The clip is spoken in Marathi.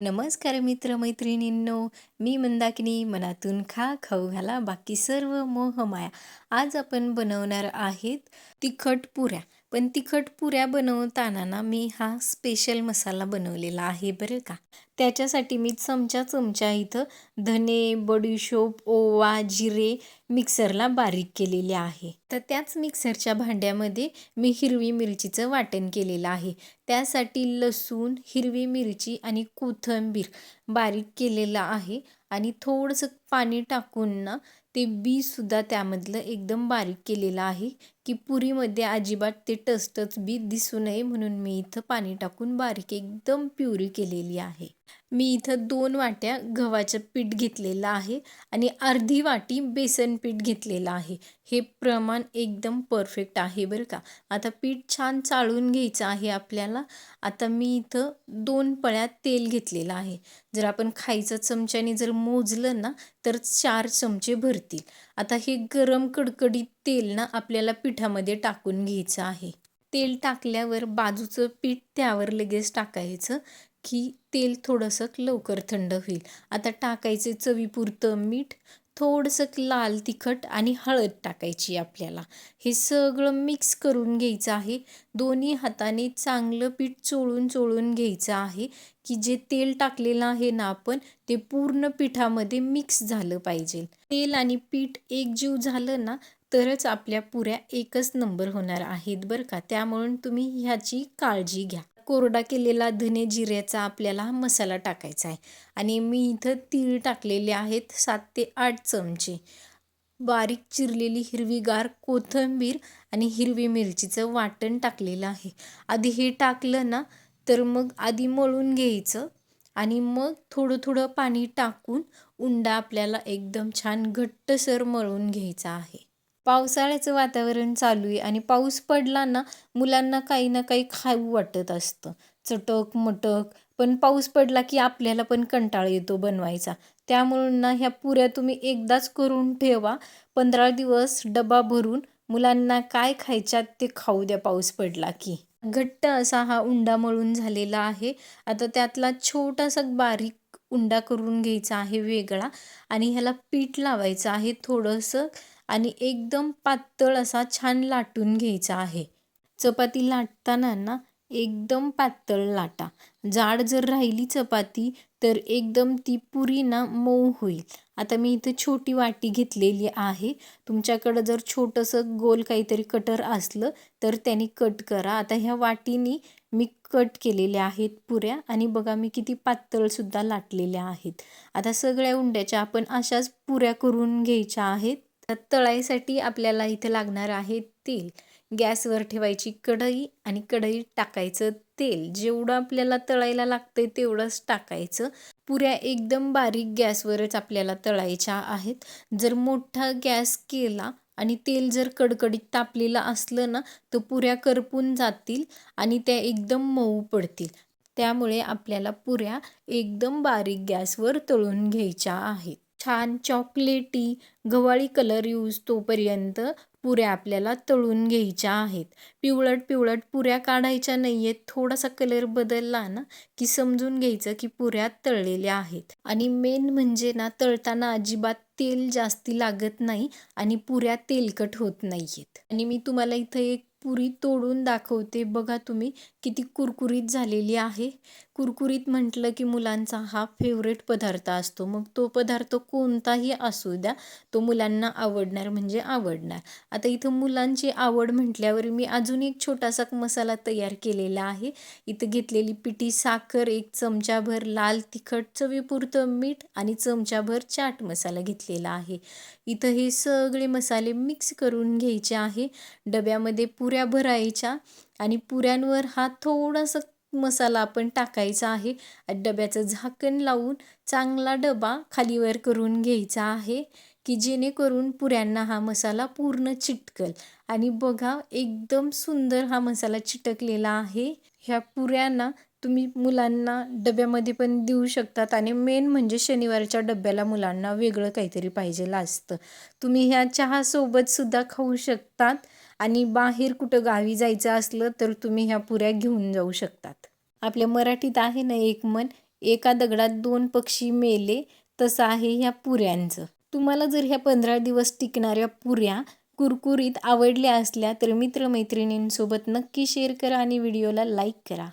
नमस्कार मित्रमैत्रिणींनो मी मंदाकिनी मनातून खा खाऊ घाला बाकी सर्व मोह माया आज आपण बनवणार आहेत तिखट पुऱ्या. पण तिखट पुऱ्या बनवताना ना मी हा स्पेशल मसाला बनवलेला आहे बरं का. त्याच्यासाठी मी चमचा चमचा इथं धने बडीशोप ओवा जिरे मिक्सरला बारीक केलेले आहे. तर त्याच मिक्सरच्या भांड्यामध्ये मी हिरवी मिरचीचं वाटण केलेलं आहे. त्यासाठी लसूण हिरवी मिरची आणि कोथिंबीर बारीक केलेलं आहे. आणि थोडंसं पाणी टाकून ना ते बीसुद्धा त्यामधलं एकदम बारीक केलेलं आहे की पुरीमध्ये अजिबात ते टचटच बी दिसू नये म्हणून मी इथं पाणी टाकून बारीक एकदम प्युरी केलेली आहे. मी इथं दोन वाट्या गव्हाचं पीठ घेतलेलं आहे आणि अर्धी वाटी बेसन पीठ घेतलेलं आहे. हे प्रमाण एकदम परफेक्ट आहे बरं का. आता पीठ छान चाळून घ्यायचं आहे आपल्याला. आता मी इथं दोन पळ्या तेल घेतलेलं आहे. जर आपण खायचं चमच्याने जर मोजलं ना तर चार चमचे भरतील. आता हे गरम कडकडीत तेल ना आपल्याला पिठामध्ये टाकून घ्यायचं आहे. तेल टाकल्यावर बाजूचं पीठ त्यावर लगेच टाकायचं. की तेल थोडंसं लवकर थंड होईल. आता टाकायचे चवीपुरतं मीठ थोडंसं लाल तिखट आणि हळद टाकायची आपल्याला. हे सगळं मिक्स करून घ्यायचं आहे. दोन्ही हाताने चांगलं पीठ चोळून चोळून घ्यायचं आहे की जे तेल टाकलेलं आहे ना आपण ते पूर्ण पिठामध्ये मिक्स झालं पाहिजे. तेल आणि पीठ एकजीव झालं ना तरच आपल्या पुऱ्या एकच नंबर होणार आहेत बरं का? त्यामुळे तुम्ही ह्याची काळजी घ्या. कोरडा केलेला धने जिऱ्याचा आपल्याला मसाला टाकायचा आहे. आणि मी इथं तीळ टाकलेले आहेत सात ते आठ चमचे. बारीक चिरलेली हिरवीगार कोथिंबीर आणि हिरवी मिरचीचं वाटण टाकलेलं आहे. आधी हे टाकलं ना तर मग आधी मळून घ्यायचं आणि मग थोडं थोडं पाणी टाकून उंडा आपल्याला एकदम छान घट्टसर मळून घ्यायचा आहे. पावसाळ्याचं वातावरण चालू आहे आणि पाऊस पडला ना मुलांना काही ना काही खाऊ वाटत असतं. चटक मटक. पण पाऊस पडला की आपल्याला पण कंटाळा येतो बनवायचा. त्यामुळं ना ह्या पुऱ्या तुम्ही एकदाच करून ठेवा. पंधरा दिवस डबा भरून मुलांना काय खायच्यात ते खाऊ द्या पाऊस पडला की. घट्ट असा हा उंडा मळून झालेला आहे. आता त्यातला छोटासा बारीक उंडा करून घ्यायचा आहे वेगळा आणि ह्याला पीठ लावायचं आहे थोडंसं. आणि एकदम पातळ असा छान लाटून घ्यायचा आहे. चपाती लाटताना ना एकदम पातळ लाटा. जाड जर राहिली चपाती तर एकदम ती पुरी ना मऊ होईल. आता मी इथं छोटी वाटी घेतलेली आहे. तुमच्याकडं जर छोटंसं गोल काहीतरी कटर असलं तर त्याने कट करा. आता ह्या वाटीनी मी कट केलेल्या आहेत पुऱ्या आणि बघा मी किती पातळसुद्धा लाटलेल्या आहेत. आता सगळ्या उंड्याच्या आपण अशाच पुऱ्या करून घ्यायच्या आहेत. तळायसाठी आपल्याला इथे लागणार आहे तेल. गॅसवर ठेवायची कढई आणि कढईत टाकायचं तेल. जेवढं आपल्याला तळायला लागतंय तेवढंच टाकायचं. पुऱ्या एकदम बारीक गॅसवरच आपल्याला तळायच्या आहेत. जर मोठा गॅस केला आणि तेल जर कडकडीत तापलेलं असलं ना तर पुऱ्या करपून जातील आणि त्या एकदम मऊ पडतील. त्यामुळे आपल्याला पुऱ्या एकदम बारीक गॅसवर तळून घ्यायच्या आहेत. छान चॉकलेटी गव्हाळी कलर यूज तोपर्यंत पुऱ्या आपल्याला तळून घ्यायच्या आहेत. पिवळट पिवळट पुऱ्या काढायच्या नाही आहेत थोडासा कलर बदलला ना की समजून घ्यायचं की पुऱ्या तळलेल्या आहेत. आणि मेन म्हणजे ना तळताना अजिबात तेल जास्ती लागत नाही आणि पुऱ्या तेलकट होत नाही आहेत आणि मी तुम्हाला इथं एक पुरी तोडून दाखवते. बघा तुम्ही किती कुरकुरीत झालेली आहे. कुरकुरीत म्हटलं की मुलांचा हा फेवरेट पदार्थ असतो. मग तो पदार्थ कोणताही असू द्या तो मुलांना आवडणार म्हणजे आवडणार. आता इथं मुलांची आवड म्हटल्यावर मी अजून एक छोटासा मसाला तयार केलेला आहे. इथं घेतलेली पिठी साखर एक चमचाभर लाल तिखट चवीपुरतं मीठ आणि चमचाभर चाट मसाला घेतलेला आहे. इथं हे सगळे मसाले मिक्स करून घ्यायचे आहे. डब्यामध्ये पुऱ्या पुऱ्या भरायच्या आणि पुऱ्यांवर हा थोडासा मसाला आपण टाकायचा आहे. डब्याचं झाकण लावून चांगला डबा खालीवर करून घ्यायचा आहे की जेणेकरून पुऱ्यांना हा मसाला पूर्ण चिटकल. आणि बघा एकदम सुंदर हा मसाला चिटकलेला आहे. ह्या पुऱ्यांना तुम्ही मुलांना डब्यामध्ये पण देऊ शकतात आणि मेन म्हणजे शनिवारच्या डब्याला मुलांना वेगळं काहीतरी पाहिजे असतं. तुम्ही ह्या चहासोबतसुद्धा खाऊ शकतात. आणि बाहेर कुठं गावी जायचं असलं तर तुम्ही ह्या पुऱ्या घेऊन जाऊ शकतात. आपल्या मराठीत आहे ना एक मन एका दगडात दोन पक्षी मेले तसं आहे ह्या पुऱ्यांचं. तुम्हाला जर ह्या पंधरा दिवस टिकणाऱ्या पुऱ्या कुरकुरीत आवडल्या असल्या तर मित्रमैत्रिणींसोबत नक्की शेअर करा आणि व्हिडिओला लाईक करा.